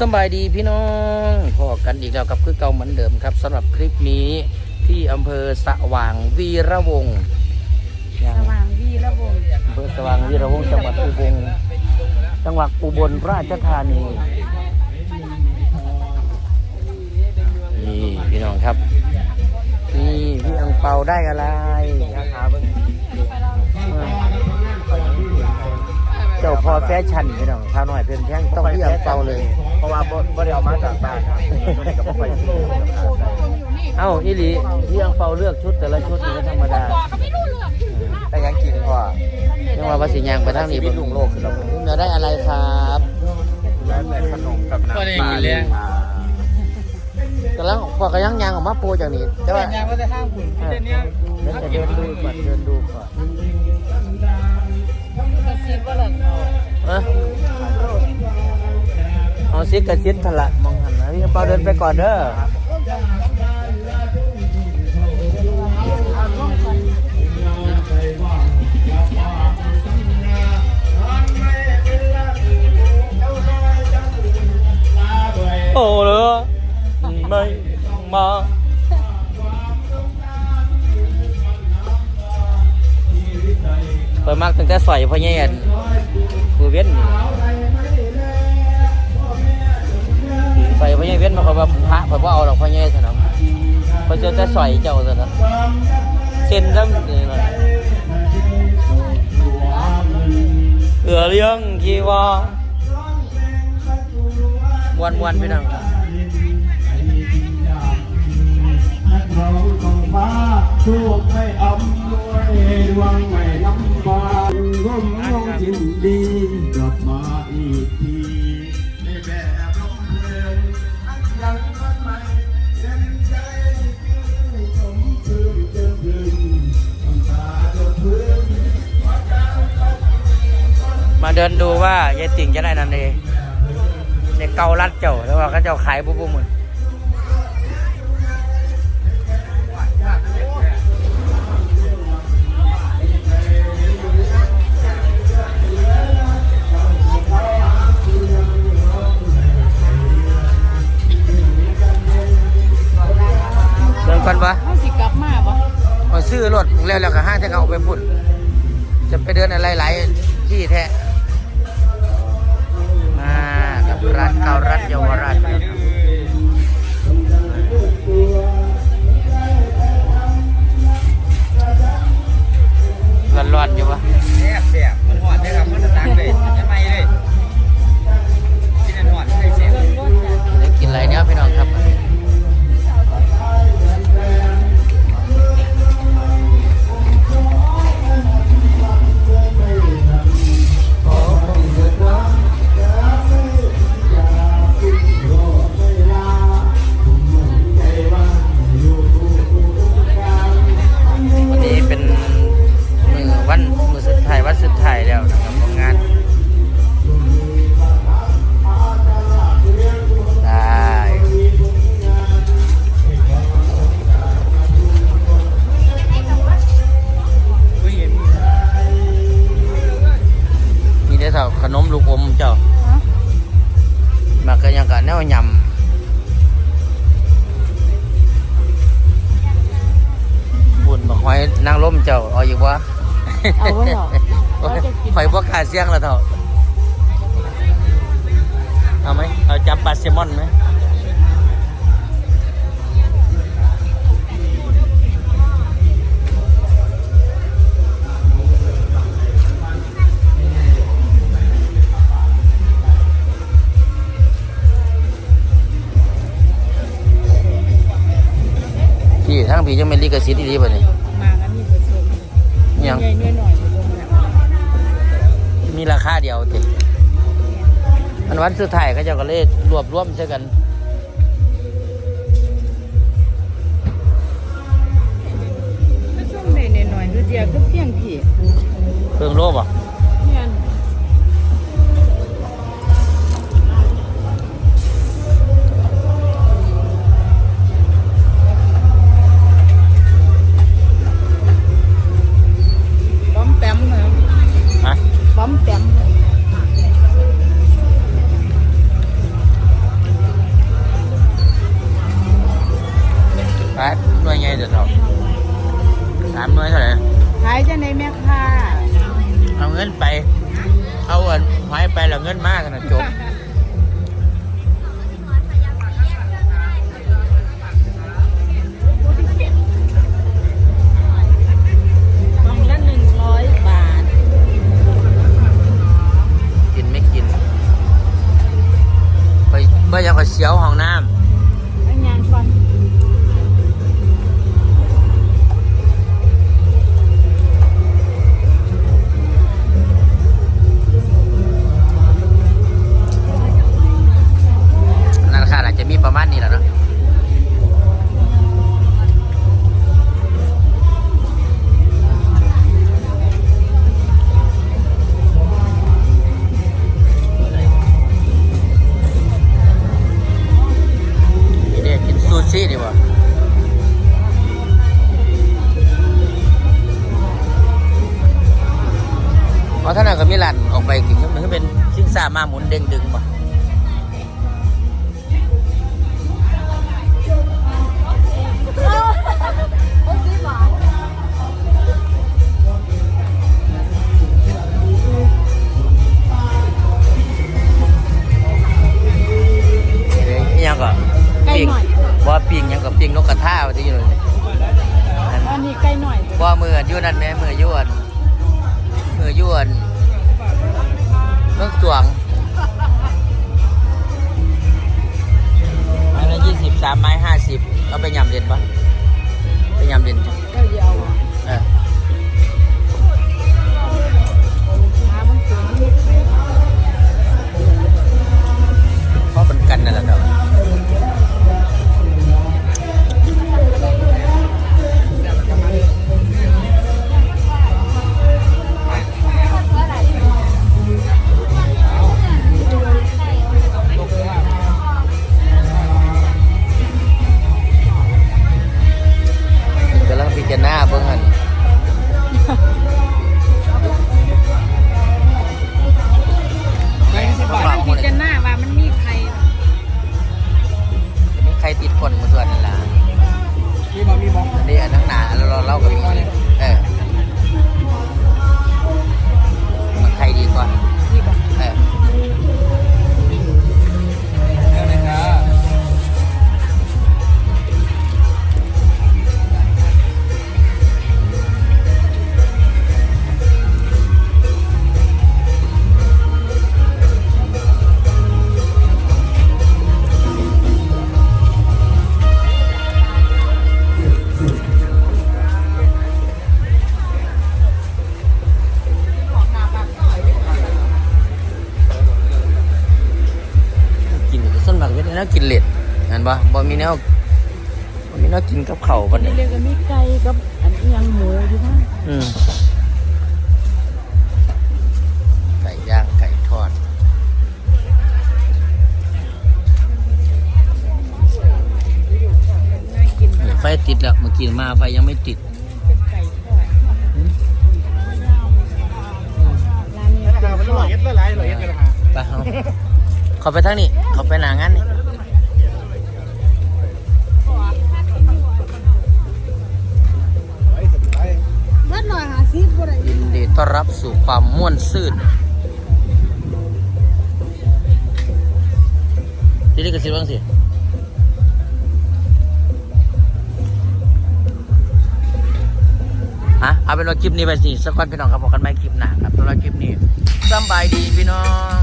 สำบายดีพี่น้องพอกันอีกแล้วกับคือเก่าเหมือนเดิมครับสำหรับคลิปนี้ที่อำเภอสว่างวีระวงศ์ยังสว่างวีระวงศ์อำเภอสว่างวีระวงศ์จังหวัดอุบลจังหวัดอุบลราชธานีนี่พี่น้องครับ นี่พี่อังเปาได้อะไรราคาเบิ่ง อแฟชั่นพี่น้องชาวหน่อยเพื่อนแท่งต้องพี่อังเปาเลย เพราะว่าบ่บ่ได้เอามาจากบ้านครับตัวนี้ก็บ่ไปซื้อครับเอ้าอีหลีพี่อังเปาเลือกชุดแต่ละชุดนี่ก็ธรรมดาแต่ยังกินพ่อยังว่าภาษียางไปทางนี้ชีวิตลุงโลกคือเราคุณจะได้อะไรครับแล้วแต่ขนมกับน้ำปลากำลังพอกำลังยางออกมาปูจากนี้แต่ว่ายังว่าจะห้างหุ่นเออเดี๋ย ซิกกระซิดทะละมองหันนะพี่เปาเดินไปก่อนเด้อโอ้เหรอไม่มาเปิดมากตั้งแต่ใส่พ่อแย่นคือเว้นนี่ ใส่พ่อแย่เว้นมาเขาว่าพระเพิ่นว่าเอาหรอกพ่อแย่สนามเพิ่นจะแต่ใส่เจ้าสนามเส้นซ้ำนี่นะเอือเลี้ยงที่ว่ามวนมวนๆพี่น้องเราของฟ้าโชคไม่อำนวยดวงไม่ลำบากร่มลงยินดี ดินดูว่ายายติ่งจะได้นั่นเองในเกาลัดเจ้าแล้วว่าเขาเจ้าขายบุบบุมือเดินก่อนปะเขาสิกลับมาบ่มาซื้อรถแล้วแล้วก็ห้าที่เขาเอาไปพุ่น จะไปเดินอะไรหลายที่แท้ ร้านเก่ารัฐเยาวราชร้อนร้อนๆอยู่วะแซ่บ ก็ยังกะแนวยำบุญมาหอยนางล้มเจ้าเอาอยู่วะเอาไว้เหรอเราจะกินไฟพวกขาเสียงแล้วเถอะเอาไหมเอาจับปลาแซลมอนไหม ทั้งพี่จะไม่ลิกสิทธิ์ดีป่ะนี่มากันมีเปอร์เซ็นต์ยังใหญ่ๆหน่อยๆอยู่ตรงนั้นมีราคาเดียวติอันวันสุดท้ายเขาเจ้าก็เลยรวบรวมใช่กันก็ช่วงใดหน่อยๆคือเดียวก็เพียงพี่เครื่องโลบอะ เอาอันหายไปแล้วเงินมากนะจบกล่องละหนึ่งร้อยบาท กินไม่กิน ไปเม่อยังก็เสียวห้องน้ำ มีประมาณนี้แหล้วเนาะนี่เด็กกินซูชิดีกว่าเพราะท่านั้นก็มีร้านออกไปถึงมันก็เป็นชิงซามาหมุนเด้งดึงป่ะ ม่มือยวนมือยวนเมื่องสวงไม้ละยี่สิบสามไม้ห้าสิบเอาไปยำเด่นปะไปยำเด่นจ้าเดียวอะ ปะบ่มีแนวบ่มีแนวกินกับเข่าวปานนี่นี้ เรียกว่ามีไก่กับอันเอียงหมูอยู่นะอืม ไก่ย่างไก่ทอด น่ากินนี่ไฟติดแล้วเมื่อกี้มาไฟยังไม่ติด เป็นไก่ทอดร้านนี้เดี๋ยวมันอร่อยเย็ดละลายอร่อยเย็ดกันนะฮะ ไปเอาเขาไปทางนี้ เขาไปหนางานนี่ ความม่วนซื่นที่นี่ก็สิบ้างสิฮะเอาเป็นว่าคลิปนี้ไปสิสักวันพี่น้องครับบอกกันไหมคลิปหน้าครับสำหรับคลิปนี้สบายดีพี่น้อง